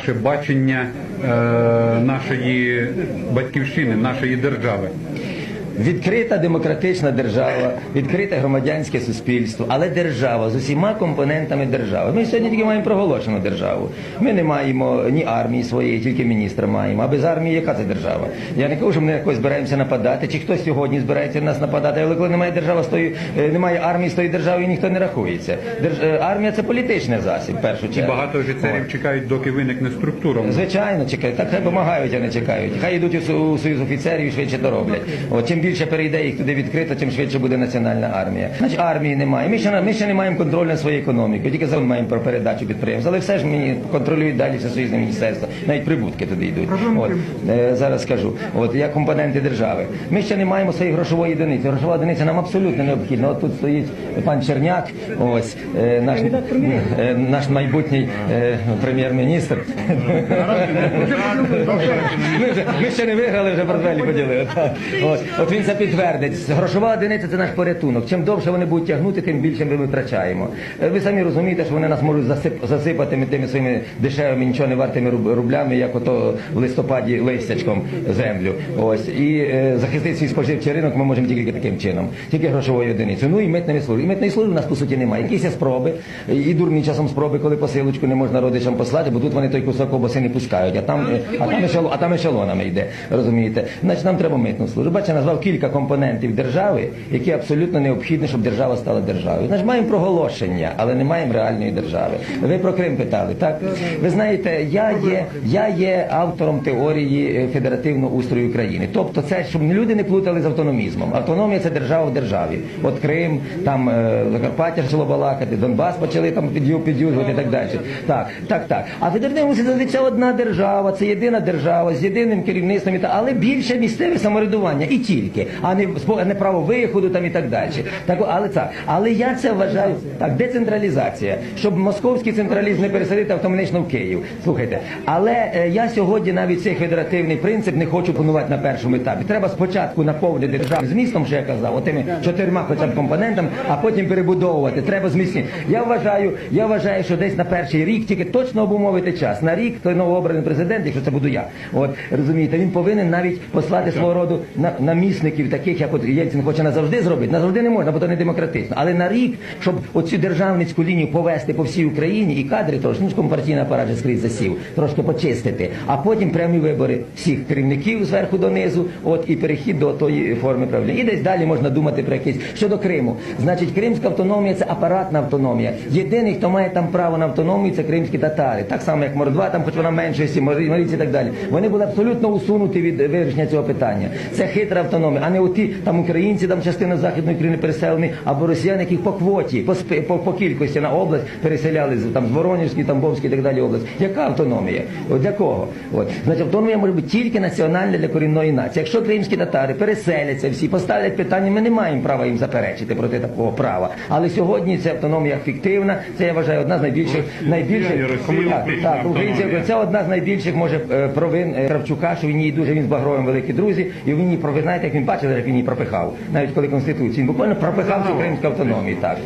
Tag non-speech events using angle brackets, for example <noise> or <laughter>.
Наше бачення е, нашої батьківщини, нашої держави. Відкрита демократична держава, відкрите громадянське суспільство, але держава з усіма компонентами держави. Ми сьогодні тільки маємо проголошену державу. Ми не маємо ні армії своєї, тільки міністра маємо. А без армії яка це держава? Я не кажу, що ми якось збираємося нападати, чи хтось сьогодні збирається на нас нападати, але коли немає держави з е, немає армії з тої держави, ніхто не рахується. Держ... е, Армія це політичний засіб, першу І багато офіцерів чекають, доки виникне структура. Звичайно, чекають. Так хай допомагають, а не чекають. Хай йдуть у Со- у союз офіцерів і швидше то роблять. От чим більше перейде їх туди відкрито, тим швидше буде національна армія. Значить, армії немає. Ми ще ми ще не маємо контролю над своєю економікою. Тільки закон маємо про передачу підприємств. Але все ж мені контролюють далі все союзне міністерство. Навіть прибутки туди йдуть. От е, зараз скажу. От як компоненти держави. Ми ще не маємо своєї грошової одиниці. Грошова одиниця нам абсолютно необхідна. От тут стоїть пан Черняк, ось е, наш, е, наш майбутній е, прем'єр-міністр. <laughs> Ми, ми ще не виграли, вже портфелі поділили. От, от він це підтвердить. Грошова одиниця це наш порятунок. Чим довше вони будуть тягнути, тим більше ми витрачаємо. Е, Ви самі розумієте, що вони нас можуть засип, засипати тими своїми дешевими, нічого не вартими рублями, як ото в листопаді листячком землю. Ось і е, захистити свій споживчий ринок ми можемо тільки таким чином, тільки грошовою одиницею. Ну і митними службами. І митної служби у нас по суті немає. Якісь є спроби, і дурні часом спроби, коли посилочку не можна родичам послати, бо тут вони той кусок обоси не пускають, а там, е, а там, а там ешелонами йде. Розумієте? Значить, нам треба митну службу. Бачите, назвав кілька компонентів держави, які абсолютно необхідні, щоб держава стала державою. Значить, маємо проголошення, але не маємо реальної держави. Ви про Крим питали, так? Ви знаєте, я є, я є автором теорії е, федеративного устрою України. Тобто, це щоб люди не плутали з автономізмом. Автономія це держава в державі. От Крим, там е, Закарпаття почало балакати, Донбас почали там під'ю- і так далі. Так, так, так. А федеративний устрій це одна держава, це єдина держава з єдиним керівництвом, але більше місцеве самоврядування і тільки, а не а не право виходу там і так далі. Так, але так, але я це вважаю так, децентралізація, щоб московський централізм не переселити автоматично в Київ. Слухайте, але е, я сьогодні навіть цей федеративний принцип не хочу панувати на першому етапі. Треба спочатку наповнити державу змістом, що я казав, отими чотирма хоча б компонентами, а потім перебудовувати. Треба зміцнити. Я вважаю, я вважаю, що десь на перший рік тільки точно обумовити час. На рік той новообраний президент, якщо це буду я. От розумієте, він повинен навіть послати свого роду на, намісників, таких як от Єльцин хоче назавжди зробити. Назавжди не можна, бо то не демократично. Але на рік, щоб оцю державницьку лінію повести по всій Україні і кадри трошки, ну ж компартійний апарат же скрізь засів, трошки почистити, а потім прямі вибори всіх керівників зверху донизу, от і перехід до тої форми правління. І десь далі можна думати про якісь щодо Криму. Значить, кримська автономія це апаратна автономія. Єдиний, хто має там право на автономію, це кримські татари. Так само, як Мордва, там хоч вона меншості, Марійці і так далі. Вони були абсолютно усунуті від вирішення цього питання. Це хитра автономія, а не оті там українці, там частина західної України переселені, або росіяни, яких по квоті, по, спи- по, по кількості на область переселяли там з Воронежської, Тамбовської і так далі область. Яка автономія? От для кого? От значить, автономія може бути тільки національна для корінної нації. Якщо кримські татари переселяться всі, поставлять питання, ми не маємо права їм заперечити проти такого права. Але сьогодні ця автономія фіктивна. Це я вважаю одна з найбільших найбільших так, так, українців. Це одна з найбільших може е, провин е, Кравчука, що він її дуже він з Багровим великі друзі, і він її про знаєте, як він бачив, як він її пропихав. Навіть коли конституцію він буквально пропихав цю кримську автономію. Так.